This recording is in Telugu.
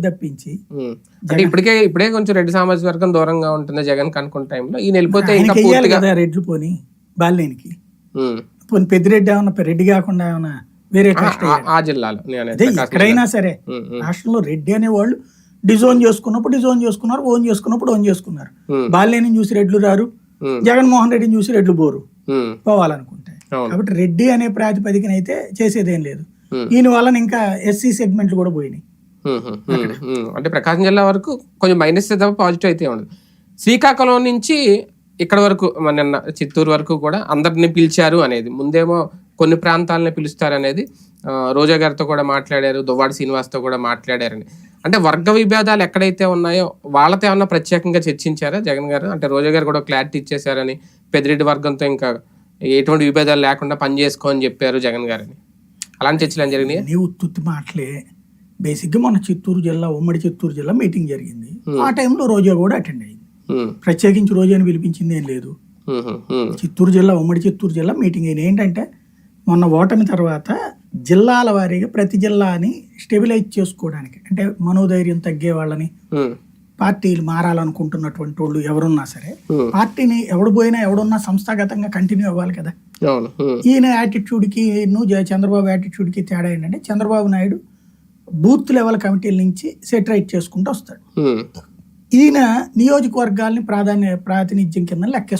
తప్పించి. అంటే ఇప్పటికే ఇప్పుడే కొంచెం రెడ్డి సామాజిక వర్గం దూరంగా ఉంటుంది జగన్ కనుకున్న టైంలో ఈయన వెళ్ళిపోతే ఇంకా పూర్తిగా కదా రెడ్లు పోని బాలినేనికి. ఉమ్. పోనీ పెద్దిరెడ్డి ఏమన్నా రెడ్డి కాకుండా ఏమన్నా వేరే ఆ- జిల్లాలో ఎక్కడైనా సరే రాష్ట్రంలో రెడ్డి అనేవాళ్ళు డిజోన్ చేసుకున్నప్పుడు డిజోన్ చేసుకున్నారు ఓన్ చేసుకున్నప్పుడు ఓన్ చేసుకున్నారు. ఉమ్, బాలినేని చూసి రెడ్లు రారు జగన్మోహన్ రెడ్డిని చూసి రెడ్లు పోరు ఉమ్, పోవాలనుకుంటే. కాబట్టి రెడ్డి అనే ప్రాతిపదికన అయితే చేసేదేం లేదు. ఈయన వలన ఇంకా ఎస్సీ సెగ్మెంట్లు కూడా పోయినాయి. అంటే ప్రకాశం జిల్లా వరకు కొంచెం మైనస్ తప్ప పాజిటివ్ అయితే ఉండదు. శ్రీకాకుళం నుంచి ఇక్కడ వరకు మన నిన్న చిత్తూరు వరకు కూడా అందరిని పిలిచారు అనేది. ముందేమో కొన్ని ప్రాంతాలని పిలుస్తారు అనేది రోజా గారితో కూడా మాట్లాడారు దువ్వాడి శ్రీనివాస్తో కూడా మాట్లాడారని. అంటే వర్గ విభేదాలు ఎక్కడైతే ఉన్నాయో వాళ్ళతో ఏమన్నా ప్రత్యేకంగా చర్చించారా జగన్ గారు? అంటే రోజా గారు కూడా క్లారిటీ ఇచ్చేశారని పెద్దిరెడ్డి వర్గంతో ఇంకా ఎటువంటి విభేదాలు లేకుండా పని చేసుకో అని చెప్పారు జగన్ గారని. అలాంటి చర్చలు ఏం జరిగినాయి? నీవు ఉత్తుత్తి మాటలే. బేసిక్గా మన చిత్తూరు జిల్లా ఉమ్మడి చిత్తూరు జిల్లా మీటింగ్ జరిగింది. ఆ టైంలో రోజా కూడా అటెండ్ అయింది. ప్రత్యేకించి రోజాని పిలిపించింది ఏం లేదు. చిత్తూరు జిల్లా ఉమ్మడి చిత్తూరు జిల్లా మీటింగ్ అయింది. ఏంటంటే మొన్న ఓటమి తర్వాత జిల్లాల వారీగా ప్రతి జిల్లాని స్టెబిలైజ్ చేసుకోవడానికి అంటే మనోధైర్యం తగ్గే వాళ్ళని పార్టీలు మారాలనుకుంటున్నటువంటి వాళ్ళు ఎవరున్నా సరే పార్టీని ఎవడు పోయినా ఎవడున్నా సంస్థాగతంగా కంటిన్యూ అవ్వాలి కదా. ఈయన యాటిట్యూడ్కి చంద్రబాబు యాటిట్యూడ్కి తేడా ఏంటంటే చంద్రబాబు నాయుడు బూత్ లెవెల్ కమిటీల నుంచి సెటరైట్ చేసుకుంటూ వస్తాడు. ఈయన నియోజకవర్గాల్ని ప్రాధాన్య ప్రాతినిధ్యం కింద లెక్కేసుకుంటాడు.